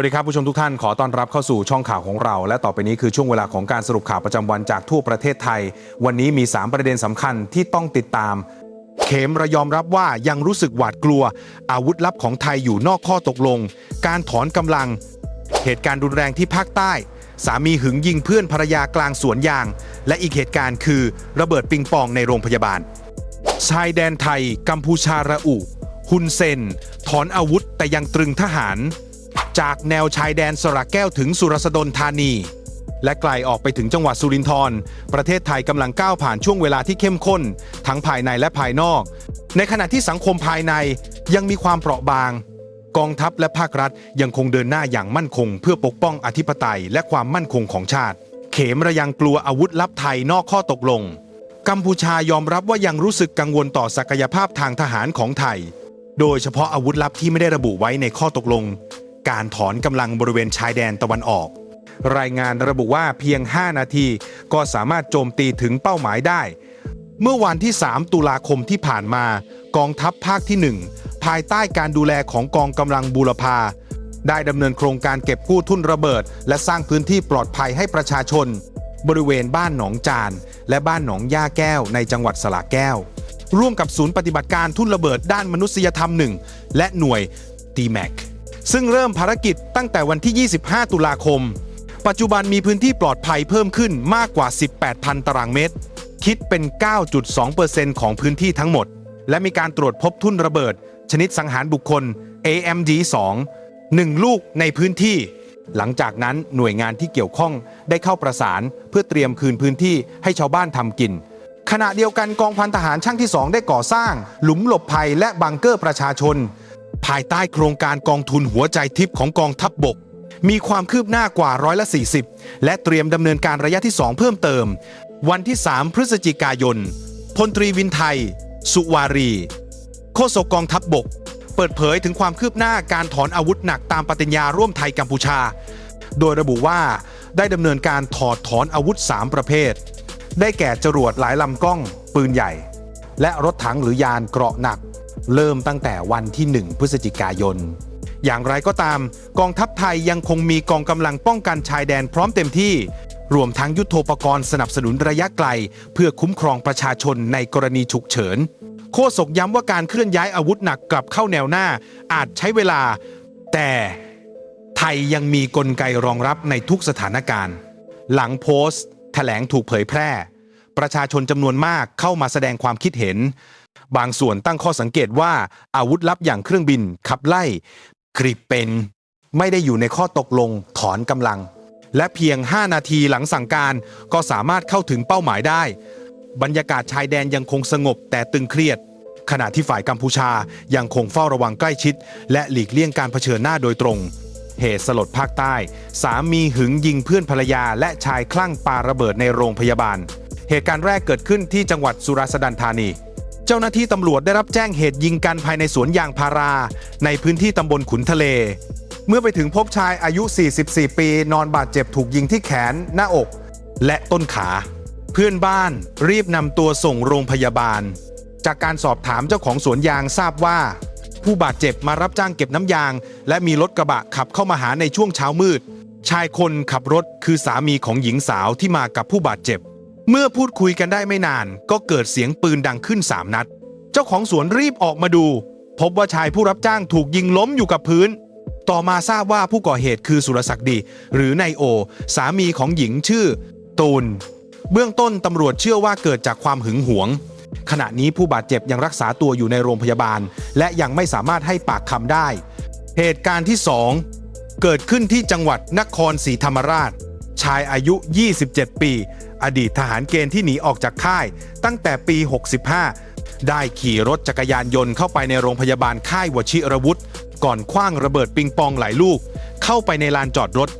วัสดีครับผู้ชมทุกท่านขอต้อนรับเข้าสู่ช่องข่าวของเรา และต่อไปนี้คือช่วงเวลาของการสรุปข่าวประจำวันจากทั่วประเทศไทย วันนี้มี 3 ประเด็นสำคัญที่ต้องติดตาม เขมระยอมรับว่ายังรู้สึกหวาดกลัว อาวุธลับของไทยอยู่นอกข้อตกลง การถอนกำลัง เหตุการณ์รุนแรงที่ภาคใต้ สามีหึงยิงเพื่อนภรรยากลางสวนยาง และอีกเหตุการณ์คือระเบิดปิงปองในโรงพยาบาล ชายแดนไทย กัมพูชาระอุฮุนเซน ถอนอาวุธแต่ยังตรึงทหาร จากแนวชายแดนสระแก้วถึงสุรสดลธานี และไกลออกไปถึงจังหวัดสุรินทร์ประเทศไทยกำลังก้าวผ่านช่วงเวลาที่เข้มข้น ทั้งภายในและภายนอก ในขณะที่สังคมภายในยังมีความเปราะบาง กองทัพและภาครัฐยังคงเดินหน้าอย่างมั่นคง เพื่อปกป้องอธิปไตยและความมั่นคงของชาติ เขมระยังกลัวอาวุธลับไทยนอกข้อตกลง กัมพูชายอมรับว่ายังรู้สึกกังวลต่อศักยภาพทางทหารของไทย โดยเฉพาะอาวุธลับที่ไม่ได้ระบุไว้ในข้อตกลง การถอนกำลังบริเวณชายแดนตะวันออก รายงานระบุว่าเพียง 5 นาที ก็สามารถโจมตีถึงเป้าหมายได้ เมื่อวันที่ 3 ตุลาคมที่ผ่านมา กองทัพภาคที่ 1 ภายใต้การดูแลของกองกำลังบูรพาได้ดำเนินโครงการเก็บกู้ทุ่นระเบิด และสร้างพื้นที่ปลอดภัยให้ประชาชน บริเวณบ้านหนองจาน และบ้านหนองย่าแก้วในจังหวัดสระแก้ว ร่วมกับศูนย์ปฏิบัติการทุ่นระเบิดด้านมนุษยธรรมหนึ่งและหน่วย d m a c ซึ่งเริ่มภารกิจตั้งแต่วันที่ 25 ตุลาคม ปัจจุบันมีพื้นที่ปลอดภัยเพิ่มขึ้นมากกว่า 18,000 ตารางเมตร คิดเป็น 9.2%ของพื้นที่ทั้งหมด และมีการตรวจพบทุ่นระเบิด ชนิดสังหารบุคคล AMD-2 1 ลูกในพื้นที่ หลังจากนั้นหน่วยงานที่เกี่ยวข้องได้เข้าประสานเพื่อเตรียมคืนพื้นที่ให้ชาวบ้านทำกิน ขณะเดียวกันกองพันทหารช่างที่ 2 ได้ก่อสร้าง หลุมหลบภัยและบังเกอร์ประชาชน ภายใต้โครงการกองทุนหัวใจทิพย์ของกองทัพบบก มีความคืบหน้ากว่าร้อยละ 40 และเตรียมดำเนินการระยะที่ 2 เพิ่มเติม วันที่ 3 พฤศจิกายนพลตรีวินไทย สุวารี โฆษกกองทัพบบก เปิดเผยถึงความคืบหน้าการถอนอาวุธหนักตามปฏิญญาร่วมไทยกัมพูชา โดยระบุว่าได้ดำเนินการถอดถอนอาวุธ 3 ประเภท ได้แก่จรวดหลายลำกล้อง ปืนใหญ่ และรถถังหรือยานเกราะหนัก เริ่มตั้งแต่วันที่ 1 พฤศจิกายน อย่างไรก็ตาม กองทัพไทยยังคงมีกองกำลังป้องกันชายแดนพร้อมเต็มที่ รวมทั้งยุทโธปกรณ์สนับสนุนระยะไกล เพื่อคุ้มครองประชาชนในกรณีฉุกเฉินโฆษกย้ำว่าการเคลื่อนย้ายอาวุธหนักกลับเข้าแนวหน้า อาจใช้เวลา แต่ไทยยังมีกลไกรองรับในทุกสถานการณ์ หลังโพสต์ แถลงถูกเผยแพร่ ประชาชนจำนวนมากเข้ามาแสดงความคิดเห็น บางส่วนตั้งข้อสังเกตว่าอาวุธลับอย่างเครื่องบินขับไล่กริปเป็น ไม่ได้อยู่ในข้อตกลงถอนกำลัง และเพียง 5 นาทีหลังสั่งการก็สามารถเข้าถึงเป้าหมายได้ บรรยากาศชายแดนยังคงสงบแต่ตึงเครียด ขณะที่ฝ่ายกัมพูชายังคงเฝ้าระวังใกล้ชิด และหลีกเลี่ยงการเผชิญหน้าโดยตรงเหตุสลดภาคใต้ สามีหึงยิงเพื่อนภรรยา และชายคลั่งปาระเบิดในโรงพยาบาล เหตุการณ์แรกเกิดขึ้นที่จังหวัดสุราษฎร์ธานี เจ้าหน้าที่ตำรวจได้รับแจ้งเหตุยิงกันภายในสวนยางพารา ในพื้นที่ตำบลขุนทะเล เมื่อไปถึงพบชายอายุ 44 ปี นอนบาดเจ็บถูกยิงที่แขน หน้าอก และต้นขา เพื่อนบ้านรีบนำตัวส่งโรงพยาบาล จากการสอบถามเจ้าของสวนยางทราบว่า ผู้บาดเจ็บมารับจ้างเก็บน้ำยาง และมีรถกระบะขับเข้ามาหาในช่วงเช้ามืด ชายคนขับรถคือสามีของหญิงสาวที่มากับผู้บาดเจ็บ เมื่อพูดคุยกันได้ไม่นาน ก็เกิดเสียงปืนดังขึ้น3นัด เจ้าของสวนรีบออกมาดู พบว่าชายผู้รับจ้างถูกยิงล้มอยู่กับพื้น ต่อมาทราบว่าผู้ก่อเหตุคือสุรศักดิ์ดี หรือนายโอ สามีของหญิงชื่อ ตูน เบื้องต้นตำรวจเชื่อว่าเกิดจากความหึงหวง ขณะนี้ผู้บาดเจ็บยังรักษาตัวอยู่ในโรงพยาบาล และยังไม่สามารถให้ปากคำได้ เหตุการณ์ที่ 2 เกิดขึ้นที่จังหวัดนครศรีธรรมราช ชายอายุ 27 ปี อดีตทหารเกณฑ์ที่หนีออกจากค่าย ตั้งแต่ปี 65 ได้ขี่รถจักรยานยนต์เข้าไปในโรงพยาบาลค่ายวชิรวุฒิก่อนคว้างระเบิดปิงปองหลายลูก เข้าไปในลานจอดรถ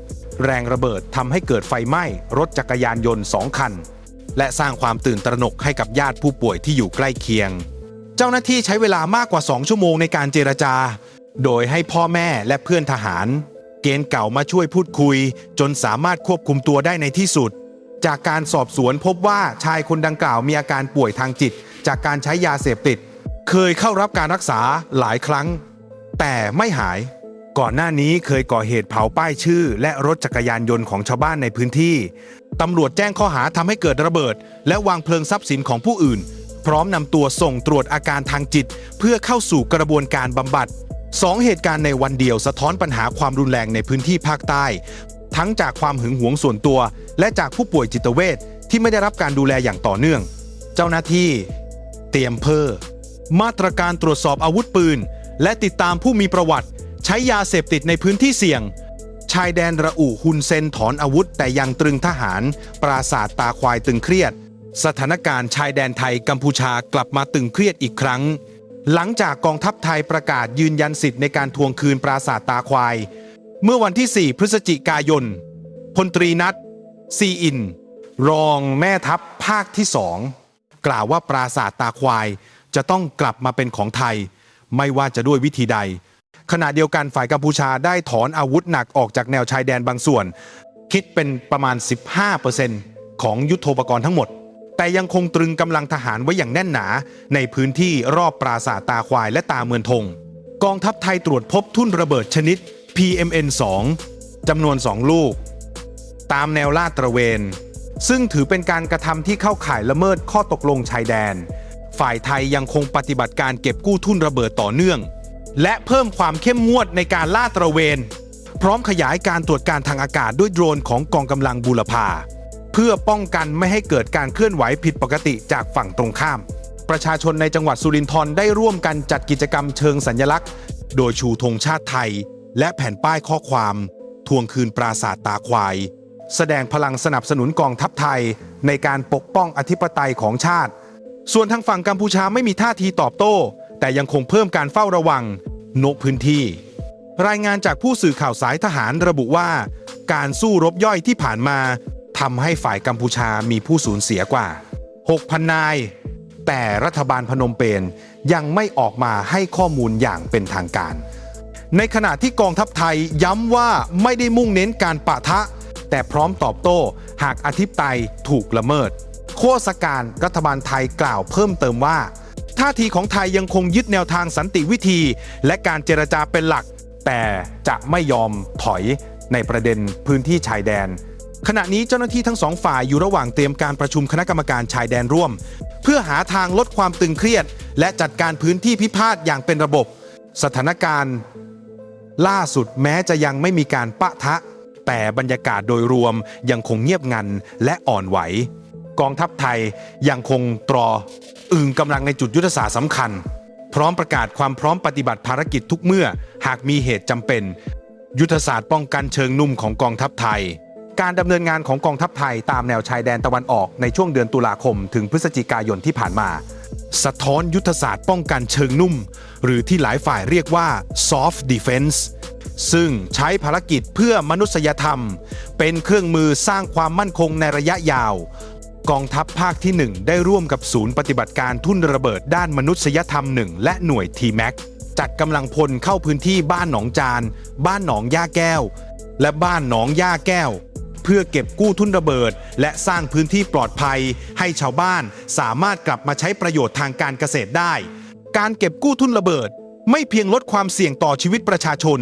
แรงระเบิดทำให้เกิดไฟไหม้รถจักรยานยนต์สองคัน และสร้างความตื่นตระหนกให้กับญาติผู้ป่วยที่อยู่ใกล้เคียง เจ้าหน้าที่ใช้เวลามากกว่า 2 ชั่วโมงในการเจรจา โดยให้พ่อแม่และเพื่อนทหาร เกณฑ์เก่ามาช่วยพูดคุย จนสามารถควบคุมตัวได้ในที่สุด จากการสอบสวนพบว่าชายคนดังกล่าวมีอาการป่วยทางจิต จากการใช้ยาเสพติด เคยเข้ารับการรักษาหลายครั้ง แต่ไม่หาย ก่อนหน้านี้เคยก่อเหตุเผาป้ายชื่อ และรถจักรยานยนต์ของชาวบ้านในพื้นที่ตำรวจแจ้งข้อหาทำให้เกิดระเบิด และวางเพลิงทรัพย์สินของผู้อื่น พร้อมนำตัวส่งตรวจอาการทางจิต เพื่อเข้าสู่กระบวนการบำบัดสองเหตุการณ์ในวันเดียวสะท้อนปัญหาความรุนแรงในพื้นที่ภาคใต้ ทั้งจากความหึงหวงส่วนตัว และจากผู้ป่วยจิตเวชที่ไม่ได้รับการดูแลอย่างต่อเนื่อง เจ้าหน้าที่ เตรียมเพิ่มมาตรการตรวจสอบอาวุธปืน และติดตามผู้มีประวัติ ใช้ยาเสพติดในพื้นที่เสี่ยง ชายแดนระอุฮุนเซนถอนอาวุธ แต่ยังตรึงทหาร ปราศาสตร์ตาควายตึงเครียด สถานการณ์ชายแดนไทยกัมพูชากลับมาตึงเครียดอีกครั้ง หลังจากกองทัพไทยประกาศยืนยันสิทธิ์ในการทวงคืนปราสาทตาควาย เมื่อวันที่ 4 พฤศจิกายน พลตรีนัทซีอิน รองแม่ทัพภาคที่สองกล่าวว่าปราสาทตาควายจะต้องกลับมาเป็นของไทย ไม่ว่าจะด้วยวิธีใด ขณะเดียวกันฝ่ายกัมพูชาได้ถอนอาวุธหนักออกจากแนวชายแดนบางส่วน คิดเป็นประมาณ 15%ของยุทโธปกรณ์ทั้งหมด แต่ยังคงตรึงกำลังทหารไว้อย่างแน่นหนา ในพื้นที่รอบปราสาทตาควายและตาเมือนทง กองทัพไทยตรวจพบทุ่นระเบิดชนิด PMN-2 จำนวน 2 ลูก ตามแนวลาดตระเวน ซึ่งถือเป็นการกระทำที่เข้าข่ายละเมิดข้อตกลงชายแดน ฝ่ายไทยยังคงปฏิบัติการเก็บกู้ทุ่นระเบิดต่อเนื่อง และเพิ่มความเข้มงวดในการลาดตระเวน พร้อมขยายการตรวจการทางอากาศด้วยโดรนของกองกำลังบูรพาเพื่อป้องกันไม่ให้เกิดการเคลื่อนไหวผิดปกติจากฝั่งตรงข้าม ประชาชนในจังหวัดสุรินทร์ได้ร่วมกันจัดกิจกรรมเชิงสัญลักษณ์ โดยชูธงชาติไทย และแผ่นป้ายข้อความทวงคืนปราสาทตาควาย แสดงพลังสนับสนุนกองทัพไทย ในการปกป้องอธิปไตยของชาติ ส่วนทางฝั่งกัมพูชาไม่มีท่าทีตอบโต้ แต่ยังคงเพิ่มการเฝ้าระวังนกพื้นที่ รายงานจากผู้สื่อข่าวสายทหารระบุว่า การสู้รบย่อยที่ผ่านมาทำให้ฝ่ายกัมพูชามีผู้สูญเสียกว่า 6,000 นาย แต่รัฐบาลพนมเปญยังไม่ออกมาให้ข้อมูลอย่างเป็นทางการ ในขณะที่กองทัพไทยย้ำว่าไม่ได้มุ่งเน้นการปะทะ แต่พร้อมตอบโต้หากอธิปไตยถูกละเมิดโฆษการรัฐบาลไทยกล่าวเพิ่มเติมว่า ท่าทีของไทยยังคงยึดแนวทางสันติวิธี และการเจรจาเป็นหลัก แต่จะไม่ยอมถอยในประเด็นพื้นที่ชายแดน ขณะนี้เจ้าหน้าที่ทั้งสองฝ่ายอยู่ระหว่างเตรียมการประชุมคณะกรรมการชายแดนร่วม เพื่อหาทางลดความตึงเครียด และจัดการพื้นที่พิพาทอย่างเป็นระบบ สถานการณ์ ล่าสุดแม้จะยังไม่มีการปะทะ แต่บรรยากาศโดยรวมยังคงเงียบงันและอ่อนไหว กองทัพไทยยังคงตรอ อึงกำลังในจุดยุทธศาสตร์สำคัญ พร้อมประกาศความพร้อมปฏิบัติภารกิจทุกเมื่อหากมีเหตุจำเป็น ยุทธศาสตร์ป้องกันเชิงนุ่มของกองทัพไทย การดำเนินงานของกองทัพไทยตามแนวชายแดนตะวันออกในช่วงเดือนตุลาคมถึงพฤศจิกายนที่ผ่านมา สะท้อนยุทธศาสตร์ป้องกันเชิงนุ่ม หรือที่หลายฝ่ายเรียกว่า soft defense ซึ่งใช้ภารกิจเพื่อมนุษยธรรม เป็นเครื่องมือสร้างความมั่นคงในระยะยาว กองทัพภาคที่ 1 ได้ร่วมกับศูนย์ปฏิบัติการทุ่นระเบิดด้านมนุษยธรรม 1 และหน่วย T-MAC จัดกำลังพลเข้าพื้นที่บ้านหนองจาน บ้านหนองย่าแก้ว และบ้านหนองย่าแก้ว เพื่อเก็บกู้ทุ่นระเบิด และสร้างพื้นที่ปลอดภัย ให้ชาวบ้านสามารถกลับมาใช้ประโยชน์ทางการเกษตรได้ การเก็บกู้ทุ่นระเบิด ไม่เพียงลดความเสี่ยงต่อชีวิตประชาชน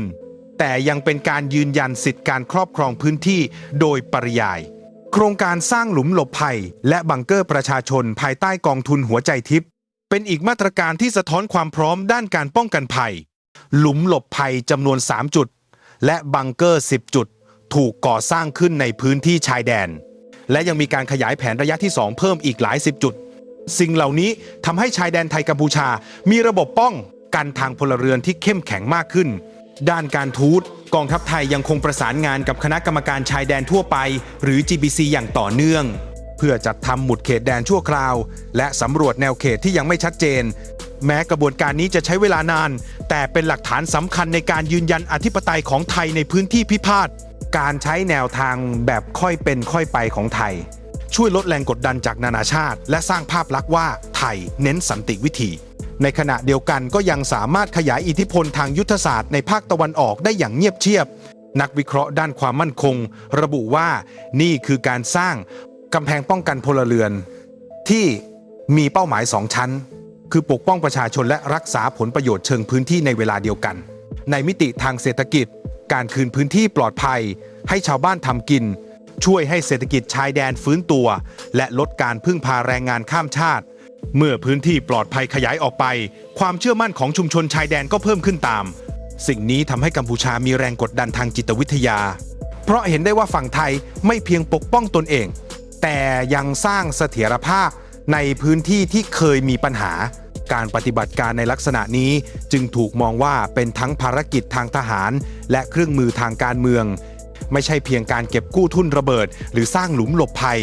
แต่ยังเป็นการยืนยันสิทธิการครอบครองพื้นที่โดยปริยาย โครงการสร้างหลุมหลบภัย และบังเกอร์ประชาชนภายใต้กองทุนหัวใจทิพย์เป็นอีกมาตรการที่สะท้อนความพร้อมด้านการป้องกันภัย หลุมหลบภัยจำนวน 3 จุด และบังเกอร์ 10 จุด ถูกก่อสร้างขึ้นในพื้นที่ชายแดน และยังมีการขยายแผนระยะที่ 2 เพิ่มอีกหลายสิบจุด สิ่งเหล่านี้ทำให้ชายแดนไทยกัมพูชา มีระบบป้องกันทางพลเรือนที่เข้มแข็งมากขึ้น ด้านการทูตกองทัพไทยยังคงประสานงานกับคณะกรรมการชายแดนทั่วไป หรือ GBC อย่างต่อเนื่อง เพื่อจัดทำหมุดเขตแดนชั่วคราว และสำรวจแนวเขตที่ยังไม่ชัดเจน แม้กระบวนการนี้จะใช้เวลานาน แต่เป็นหลักฐานสำคัญในการยืนยันอธิปไตยของไทยในพื้นที่พิพาท การใช้แนวทางแบบค่อยเป็นค่อยไปของไทย ช่วยลดแรงกดดันจากนานาชาติ และสร้างภาพลักษณ์ว่าไทยเน้นสันติวิธี ในขณะเดียวกันก็ยังสามารถขยายอิทธิพลทางยุทธศาสตร์ในภาคตะวันออกได้อย่างเงียบเชียบ นักวิเคราะห์ด้านความมั่นคง ระบุว่านี่คือการสร้างกำแพงป้องกันพลเรือน ที่มีเป้าหมายสองชั้น คือปกป้องประชาชนและรักษาผลประโยชน์เชิงพื้นที่ในเวลาเดียวกัน ในมิติทางเศรษฐกิจ การคืนพื้นที่ปลอดภัย ให้ชาวบ้านทำกิน ช่วยให้เศรษฐกิจชายแดนฟื้นตัว และลดการพึ่งพาแรงงานข้ามชาติ เมื่อพื้นที่ปลอดภัยขยายออกไป ความเชื่อมั่นของชุมชนชายแดนก็เพิ่มขึ้นตาม สิ่งนี้ทำให้กัมพูชามีแรงกดดันทางจิตวิทยา เพราะเห็นได้ว่าฝั่งไทยไม่เพียงปกป้องตนเอง แต่ยังสร้างเสถียรภาพในพื้นที่ที่เคยมีปัญหา การปฏิบัติการในลักษณะนี้จึงถูกมองว่าเป็นทั้งภารกิจทางทหาร และเครื่องมือทางการเมือง ไม่ใช่เพียงการเก็บกู้ทุนระเบิด หรือสร้างหลุมหลบภัย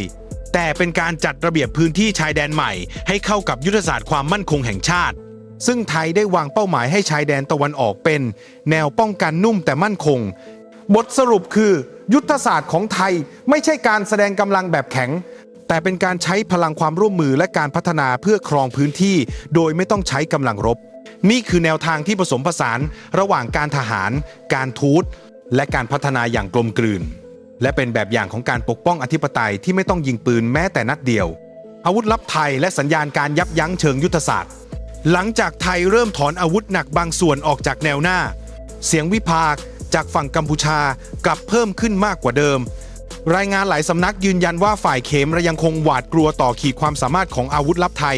แต่เป็นการจัดระเบียบพื้นที่ชายแดนใหม่ ให้เข้ากับยุทธศาสตร์ความมั่นคงแห่งชาติ ซึ่งไทยได้วางเป้าหมายให้ชายแดนตะวันออกเป็น แนวป้องกันนุ่มแต่มั่นคง บทสรุปคือ ยุทธศาสตร์ของไทยไม่ใช่การแสดงกำลังแบบแข็ง แต่เป็นการใช้พลังความร่วมมือและการพัฒนาเพื่อครองพื้นที่ โดยไม่ต้องใช้กำลังรบ นี่คือแนวทางที่ผสมผสานระหว่างการทหาร การทูตและการพัฒนาอย่างกลมกลืน และเป็นแบบอย่างของการปกป้องอธิปไตยที่ไม่ต้องยิงปืนแม้แต่นัดเดียว อาวุธลับไทยและสัญญาณการยับยั้งเชิงยุทธศาสตร์ หลังจากไทยเริ่มถอนอาวุธหนักบางส่วนออกจากแนวหน้า เสียงวิพากษ์จากฝั่งกัมพูชากลับเพิ่มขึ้นมากกว่าเดิม รายงานหลายสำนักยืนยันว่าฝ่ายเขมรยังคงหวาดกลัวต่อขีดความสามารถของอาวุธลับไทย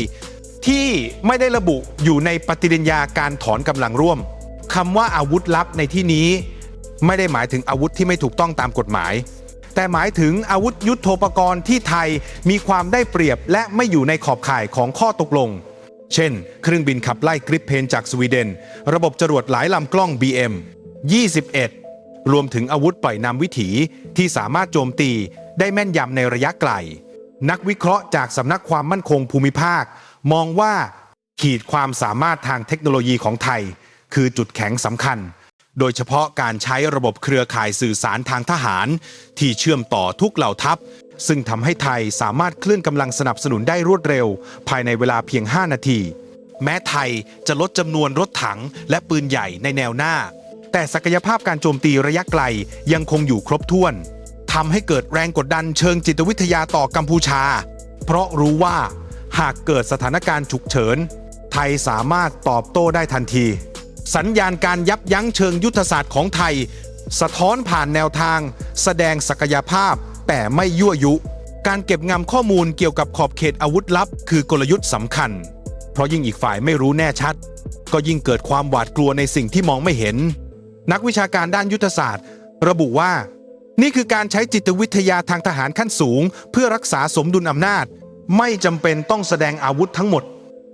ที่ไม่ได้ระบุอยู่ในปฏิริญญาการถอนกำลังร่วมคำว่าอาวุธลับในที่นี้ ไม่ได้หมายถึงอาวุธที่ไม่ถูกต้องตามกฎหมาย แต่หมายถึงอาวุธยุโทโธปกรณ์ที่ไทยมีความได้เปรียบและไม่อยู่ในขอบข่ายของข้อตกลง เช่น เครื่องบินขับไล่กริปเพนจากสวีเดน ระบบจรวดหลายลำกล้อง BM 21 รวมถึงอาวุธปล่อยนำวิถีที่สามารถโจมตีได้แม่นยำในระยะไกล นักวิเคราะห์จากสำนักความมั่นคงภูมิภาค มองว่าขีดความสามารถทางเทคโนโลยีของไทย คือจุดแข็งสำคัญ โดยเฉพาะการใช้ระบบเครือข่ายสื่อสารทางทหาร ที่เชื่อมต่อทุกเหล่าทัพ ซึ่งทำให้ไทยสามารถเคลื่อนกำลังสนับสนุนได้รวดเร็ว ภายในเวลาเพียง 5 นาที แม้ไทยจะลดจำนวนรถถังและปืนใหญ่ในแนวหน้า แต่ศักยภาพการโจมตีระยะไกลยังคงอยู่ครบถ้วนทำให้เกิดแรงกดดันเชิงจิตวิทยาต่อกัมพูชา เพราะรู้ว่าหากเกิดสถานการณ์ฉุกเฉิน ไทยสามารถตอบโต้ได้ทันที สัญญาณการยับยั้งเชิงยุทธศาสตร์ของไทย สะท้อนผ่านแนวทาง แสดงศักยภาพแต่ไม่ยั่วยุ การเก็บงำข้อมูลเกี่ยวกับขอบเขตอาวุธลับ คือกลยุทธ์สำคัญ เพราะยิ่งอีกฝ่ายไม่รู้แน่ชัด ก็ยิ่งเกิดความหวาดกลัวในสิ่งที่มองไม่เห็น นักวิชาการด้านยุทธศาสตร์ ระบุว่า นี่คือการใช้จิตวิทยาทางทหารขั้นสูง เพื่อรักษาสมดุลอำนาจ ไม่จำเป็นต้องแสดงอาวุธทั้งหมด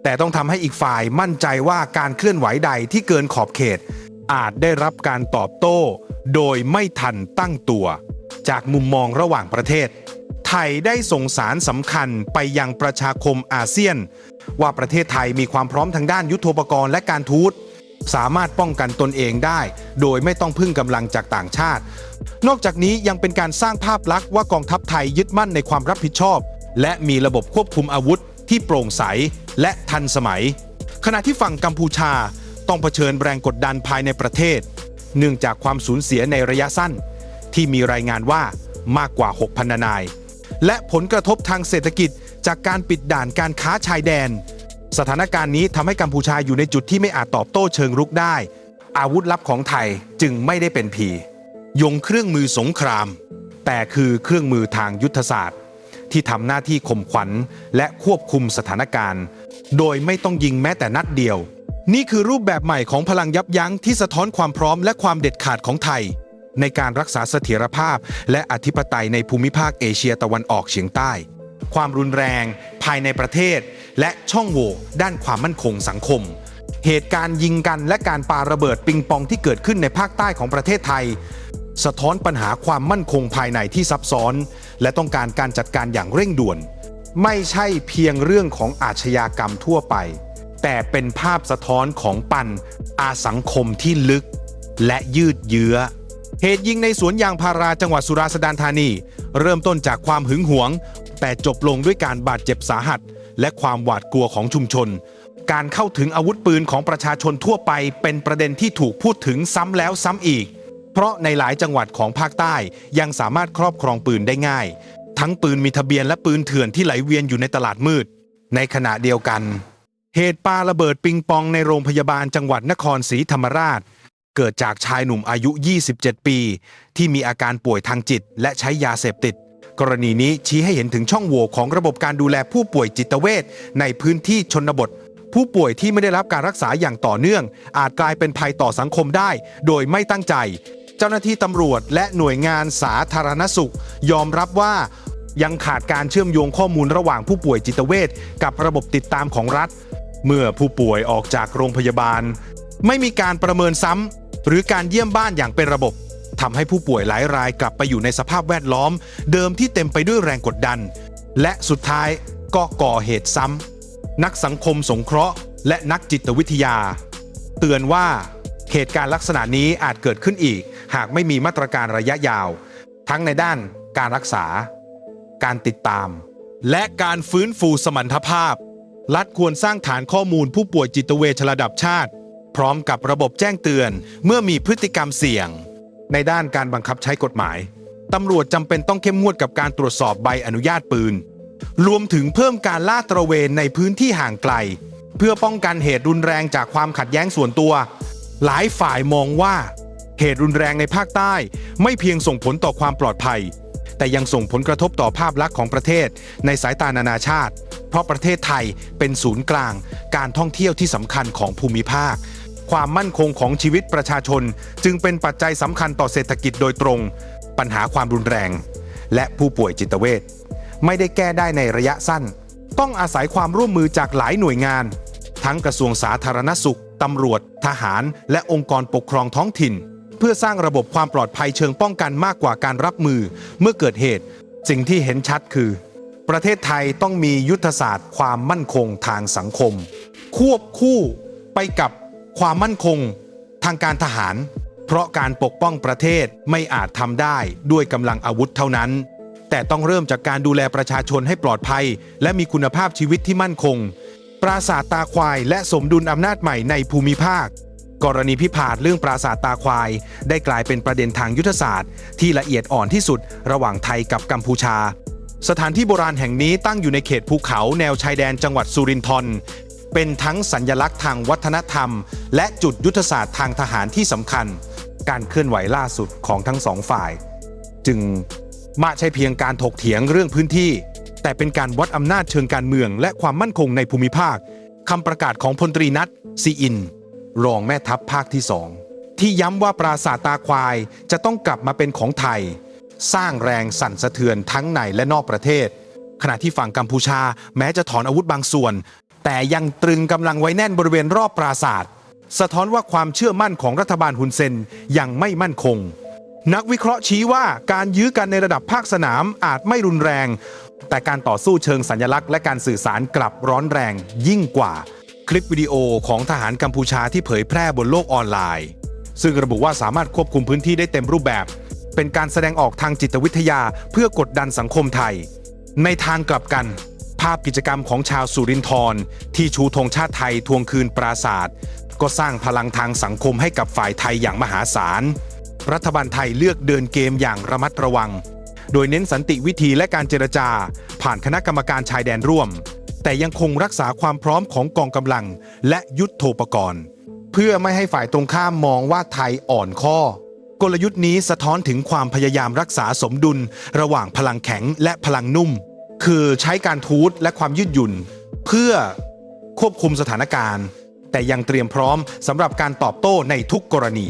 แต่ต้องทำให้อีกฝ่ายมั่นใจว่าการเคลื่อนไหวใดที่เกินขอบเขต อาจได้รับการตอบโต้ โดยไม่ทันตั้งตัว จากมุมมองระหว่างประเทศ ไทยได้ส่งสารสำคัญไปยังประชาคมอาเซียน ว่าประเทศไทยมีความพร้อมทางด้านยุทโธปกรณ์และการทูต สามารถป้องกันตนเองได้ โดยไม่ต้องพึ่งกำลังจากต่างชาติ นอกจากนี้ยังเป็นการสร้างภาพลักษณ์ว่ากองทัพไทยยึดมั่นในความรับผิดชอบ และมีระบบควบคุมอาวุธที่โปร่งใสและทันสมัย ขณะที่ฝั่งกัมพูชาต้องเผชิญแรงกดดันภายในประเทศ เนื่องจากความสูญเสียในระยะสั้น ที่มีรายงานว่ามากกว่า 6,000 นาย และผลกระทบทางเศรษฐกิจจากการปิดด่านการค้าชายแดน สถานการณ์นี้ทำให้กัมพูชาอยู่ในจุดที่ไม่อาจตอบโต้เชิงรุกได้ อาวุธลับของไทยจึงไม่ได้เป็นพียงเครื่องมือสงคราม แต่คือเครื่องมือทางยุทธศาสตร์ ที่ทำหน้าที่ข่มขวัญและควบคุมสถานการณ์ โดยไม่ต้องยิงแม้แต่นัดเดียว นี่คือรูปแบบใหม่ของพลังยับยั้งที่สะท้อนความพร้อมและความเด็ดขาดของไทย ในการรักษาเสถียรภาพ และอธิปไตยในภูมิภาคเอเชียตะวันออกเฉียงใต้ ความรุนแรง ภายในประเทศ และช่องโหว่ด้านความมั่นคงสังคม เหตุการณ์ยิงกันและการปาระเบิดปิงปองที่เกิดขึ้นในภาคใต้ของประเทศไทย สะท้อนปัญหาความมั่นคงภายในที่ซับซ้อน และต้องการการจัดการอย่างเร่งด่วน ไม่ใช่เพียงเรื่องของอาชญากรรมทั่วไป แต่เป็นภาพสะท้อนของปันอาสังคมที่ลึก และยืดเยื้อเหตุยิงในสวนยางพาราจังหวัดสุราษฎร์ธานี เริ่มต้นจากความหึงหวง แต่จบลงด้วยการบาดเจ็บสาหัส และความหวาดกลัวของชุมชน การเข้าถึงอาวุธปืนของประชาชนทั่วไป เป็นประเด็นที่ถูกพูดถึงซ้ำแล้วซ้ำอีก เพราะในหลายจังหวัดของภาคใต้ยังสามารถครอบครองปืนได้ง่าย ทั้งปืนมีทะเบียนและปืนเถื่อนที่ไหลเวียนอยู่ในตลาดมืด ในขณะเดียวกัน เหตุปาระเบิดปิงปองในโรงพยาบาลจังหวัดนครศรีธรรมราชเกิดจากชายหนุ่มอายุ 27 ปี ที่มีอาการป่วยทางจิตและใช้ยาเสพติด กรณีนี้ชี้ให้เห็นถึงช่องโหว่ของระบบการดูแลผู้ป่วยจิตเวชในพื้นที่ชนบท ผู้ป่วยที่ไม่ได้รับการรักษาอย่างต่อเนื่อง อาจกลายเป็นภัยต่อสังคมได้ โดยไม่ตั้งใจ เจ้าหน้าที่ตำรวจและหน่วยงานสาธารณสุข ยอมรับว่ายังขาดการเชื่อมโยงข้อมูลระหว่างผู้ป่วยจิตเวชกับระบบติดตามของรัฐ เมื่อผู้ป่วยออกจากโรงพยาบาล ไม่มีการประเมินซ้ำหรือการเยี่ยมบ้านอย่างเป็นระบบ ทำให้ผู้ป่วยหลายรายกลับไปอยู่ในสภาพแวดล้อม เดิมที่เต็มไปด้วยแรงกดดัน และสุดท้ายก็ก่อเหตุซ้ำนักสังคมสงเคราะห์ และนักจิตวิทยา เตือนว่าเหตุการณ์ลักษณะนี้อาจเกิดขึ้นอีก หากไม่มีมาตรการระยะยาว ทั้งในด้านการรักษา การติดตาม และการฟื้นฟูสมรรถภาพ รัฐควรสร้างฐานข้อมูลผู้ป่วยจิตเวชระดับชาติ พร้อมกับระบบแจ้งเตือนเมื่อมีพฤติกรรมเสี่ยง ในด้านการบังคับใช้กฎหมายตำรวจจำเป็นต้องเข้มงวดกับการตรวจสอบใบอนุญาตปืน รวมถึงเพิ่มการลาดตระเวนในพื้นที่ห่างไกล เพื่อป้องกันเหตุรุนแรงจากความขัดแย้งส่วนตัว หลายฝ่ายมองว่า เหตุรุนแรงในภาคใต้ ไม่เพียงส่งผลต่อความปลอดภัย แต่ยังส่งผลกระทบต่อภาพลักษณ์ของประเทศ ในสายตานานาชาติ เพราะประเทศไทยเป็นศูนย์กลาง การท่องเที่ยวที่สำคัญของภูมิภาค ความมั่นคงของชีวิตประชาชน จึงเป็นปัจจัยสำคัญต่อเศรษฐกิจโดยตรง ปัญหาความรุนแรง และผู้ป่วยจิตเวชไม่ได้แก้ได้ในระยะสั้น ต้องอาศัยความร่วมมือจากหลายหน่วยงาน ทั้งกระทรวงสาธารณสุขตำรวจ ทหาร และองค์กรปกครองท้องถิ่น เพื่อสร้างระบบความปลอดภัยเชิงป้องกันมากกว่าการรับมือ เมื่อเกิดเหตุ สิ่งที่เห็นชัดคือ ประเทศไทยต้องมียุทธศาสตร์ ความมั่นคงทางสังคม ควบคู่ไปกับ ความมั่นคงทางการทหาร เพราะการปกป้องประเทศไม่อาจทำได้ด้วยกำลังอาวุธเท่านั้น แต่ต้องเริ่มจากการดูแลประชาชนให้ปลอดภัย และมีคุณภาพชีวิตที่มั่นคง ปราสาทตาควายและสมดุลอำนาจใหม่ในภูมิภาค กรณีพิพาทเรื่องปราสาทตาควาย ได้กลายเป็นประเด็นทางยุทธศาสตร์ ที่ละเอียดอ่อนที่สุดระหว่างไทยกับกัมพูชาสถานที่โบราณแห่งนี้ตั้งอยู่ในเขตภูเขาแนวชายแดนจังหวัดสุรินทร์ เป็นทั้งสัญญลักษณ์ทางวัฒนธรรม และจุดยุทธศาสตร์ทางทหารที่สำคัญ การเคลื่อนไหวล่าสุดของทั้งสองฝ่าย จึงไม่ใช่เพียงการถกเถียงเรื่องพื้นที่ แต่เป็นการวัดอำนาจเชิงการเมือง และความมั่นคงในภูมิภาคคำประกาศของพลตรีนัทซีอิน รองแม่ทัพภาคที่สองที่ย้ำว่าปราสาทตาควายจะต้องกลับมาเป็นของไทย สร้างแรงสั่นสะเทือนทั้งในและนอกประเทศ ขณะที่ฝั่งกัมพูชาแม้จะถอนอาวุธบางส่วน แต่ยังตรึงกำลังไว้แน่นบริเวณรอบปราสาทสะท้อนว่าความเชื่อมั่นของรัฐบาลฮุนเซนยังไม่มั่นคง นักวิเคราะห์ชี้ว่าการยื้อกันในระดับภาคสนามอาจไม่รุนแรง แต่การต่อสู้เชิงสัญลักษณ์และการสื่อสารกลับร้อนแรงยิ่งกว่า คลิปวิดีโอของทหารกัมพูชาที่เผยแพร่บนโลกออนไลน์ ซึ่งระบุว่าสามารถควบคุมพื้นที่ได้เต็มรูปแบบ เป็นการแสดงออกทางจิตวิทยาเพื่อกดดันสังคมไทย ในทางกลับกัน ภาพกิจกรรมของชาวสุรินทร์ที่ชูธงชาติไทยทวงคืนปราศาสตร์ก็สร้างพลังทางสังคมให้กับฝ่ายไทยอย่างมหาศาล รัฐบาลไทยเลือกเดินเกมอย่างระมัดระวัง โดยเน้นสันติวิธีและการเจรจา ผ่านคณะกรรมการชายแดนร่วม แต่ยังคงรักษาความพร้อมของกองกำลัง และยุทธโธปกรณ์ เพื่อไม่ให้ฝ่ายตรงข้ามมองว่าไทยอ่อนข้อ กลยุทธ์นี้สะท้อนถึงความพยายามรักษาสมดุล ระหว่างพลังแข็งและพลังนุ่ม คือใช้การทูตและความยืดหยุ่น เพื่อควบคุมสถานการณ์ แต่ยังเตรียมพร้อมสำหรับการตอบโต้ในทุกกรณี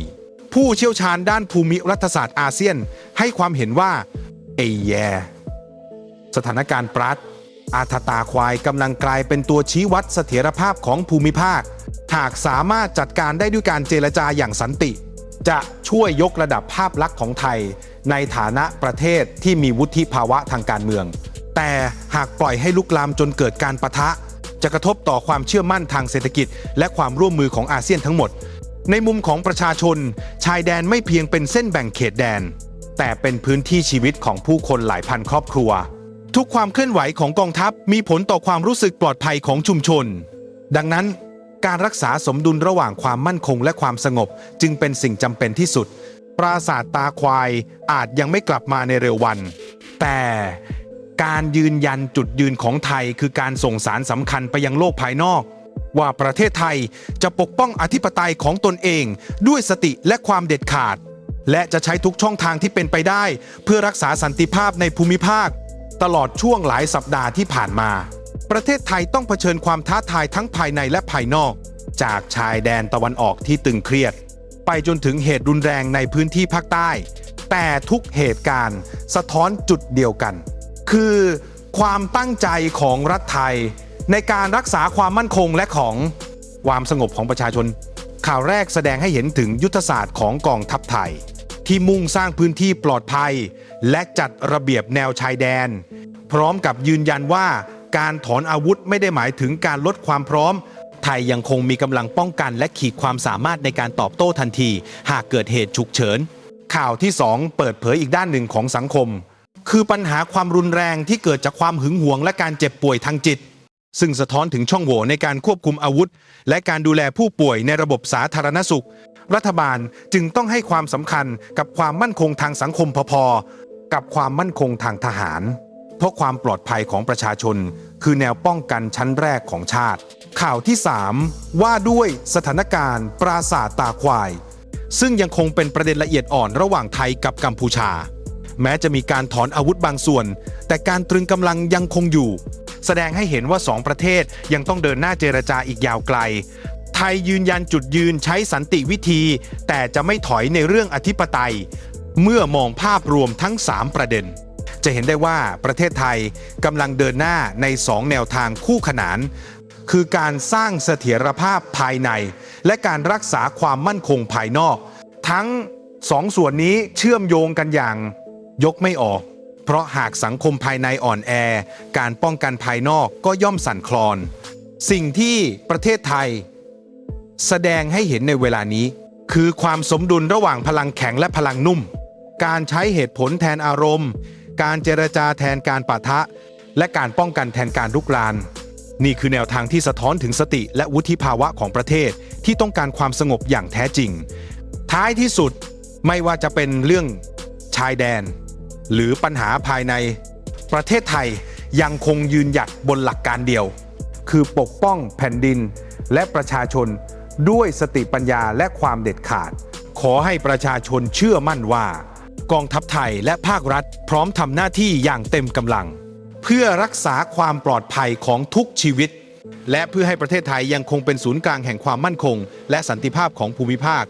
ผู้เชี่ยวชาญด้านภูมิรัฐศาสตร์อาเซียน ให้ความเห็นว่าเอยแยสถานการณ์ปรัดอาทตาควายกำลังกลายเป็นตัวชี้วัดเสถียรภาพของภูมิภาค หากสามารถจัดการได้ด้วยการเจรจาอย่างสันติ จะช่วยยกระดับภาพลักษณ์ของไทย ในฐานะประเทศที่มีวุฒิภาวะทางการเมือง แต่หากปล่อยให้ลุกลามจนเกิดการประทะ จะกระทบต่อความเชื่อมั่นทางเศรษฐกิจ และความร่วมมือของอาเซียนทั้งหมด ในมุมของประชาชน ชายแดนไม่เพียงเป็นเส้นแบ่งเขตแดน แต่เป็นพื้นที่ชีวิตของผู้คนหลายพันครอบครัว ทุกความเคลื่อนไหวของกองทัพมีผลต่อความรู้สึกปลอดภัยของชุมชน ดังนั้น การรักษาสมดุลระหว่างความมั่นคงและความสงบ จึงเป็นสิ่งจำเป็นที่สุด ปราสาทตาควายอาจยังไม่กลับมาในเร็ววัน แต่ การยืนยันจุดยืนของไทยคือการส่งสารสำคัญไปยังโลกภายนอก ว่าประเทศไทยจะปกป้องอธิปไตยของตนเอง ด้วยสติและความเด็ดขาด และจะใช้ทุกช่องทางที่เป็นไปได้ เพื่อรักษาสันติภาพในภูมิภาค ตลอดช่วงหลายสัปดาห์ที่ผ่านมา ประเทศไทยต้องเผชิญความท้าทายทั้งภายในและภายนอก จากชายแดนตะวันออกที่ตึงเครียด ไปจนถึงเหตุรุนแรงในพื้นที่ภาคใต้ แต่ทุกเหตุการณ์ สะท้อนจุดเดียวกัน คือความตั้งใจของรัฐไทย ในการรักษาความมั่นคงและของความสงบของประชาชน ข่าวแรกแสดงให้เห็นถึงยุทธศาสตร์ของกองทัพไทย ที่มุ่งสร้างพื้นที่ปลอดภัย และจัดระเบียบแนวชายแดน พร้อมกับยืนยันว่าการถอนอาวุธไม่ได้หมายถึงการลดความพร้อม ไทยยังคงมีกำลังป้องกันและขีดความสามารถในการตอบโต้ทันที หากเกิดเหตุฉุกเฉิน ข่าวที่ 2 เปิดเผยอีกด้านหนึ่งของสังคม คือปัญหาความรุนแรงที่เกิดจากความหึงหวง และการเจ็บป่วยทางจิต ซึ่งสะท้อนถึงช่องโหว่ในการควบคุมอาวุธ และการดูแลผู้ป่วยในระบบสาธารณสุข รัฐบาลจึงต้องให้ความสำคัญกับความมั่นคงทางสังคมพอๆกับความมั่นคงทางทหาร เพราะความปลอดภัยของประชาชน คือแนวป้องกันชั้นแรกของชาติ ข่าวที่ 3 ว่าด้วยสถานการณ์ ปราสาทตาควาย ซึ่งยังคงเป็นประเด็นละเอียดอ่อนระหว่างไทยกับกัมพูชา แม้จะมีการถอนอาวุธบางส่วน แต่การตรึงกำลังยังคงอยู่ แสดงให้เห็นว่าสองประเทศยังต้องเดินหน้าเจรจาอีกยาวไกล ไทยยืนยันจุดยืนใช้สันติวิธี แต่จะไม่ถอยในเรื่องอธิปไตย เมื่อมองภาพรวมทั้ง 3 ประเด็นจะเห็นได้ว่าประเทศไทยกำลังเดินหน้าใน 2 แนวทางคู่ขนาน คือการสร้างเสถียรภาพภายใน และการรักษาความมั่นคงภายนอก ทั้งสองส่วนนี้เชื่อมโยงกันอย่าง ยกไม่ออก เพราะหากสังคมภายในอ่อนแอ การป้องกันภายนอกก็ย่อมสั่นคลอน สิ่งที่ประเทศไทย แสดงให้เห็นในเวลานี้ คือความสมดุลระหว่างพลังแข็งและพลังนุ่ม การใช้เหตุผลแทนอารมณ์ การเจรจาแทนการปะทะ และการป้องกันแทนการลุกราน นี่คือแนวทางที่สะท้อนถึงสติและวุฒิภาวะของประเทศที่ต้องการความสงบอย่างแท้จริง ท้ายที่สุดไม่ว่าจะเป็นเรื่องชายแดน หรือปัญหาภายในประเทศไทยยังคงยืนหยัดบนหลักการเดียว คือปกป้องแผ่นดินและประชาชนด้วยสติปัญญาและความเด็ดขาด ขอให้ประชาชนเชื่อมั่นว่า กองทัพไทยและภาครัฐพร้อมทำหน้าที่อย่างเต็มกำลัง เพื่อรักษาความปลอดภัยของทุกชีวิต และเพื่อให้ประเทศไทยยังคงเป็นศูนย์กลางแห่งความมั่นคง และสันติภาพของภูมิภาค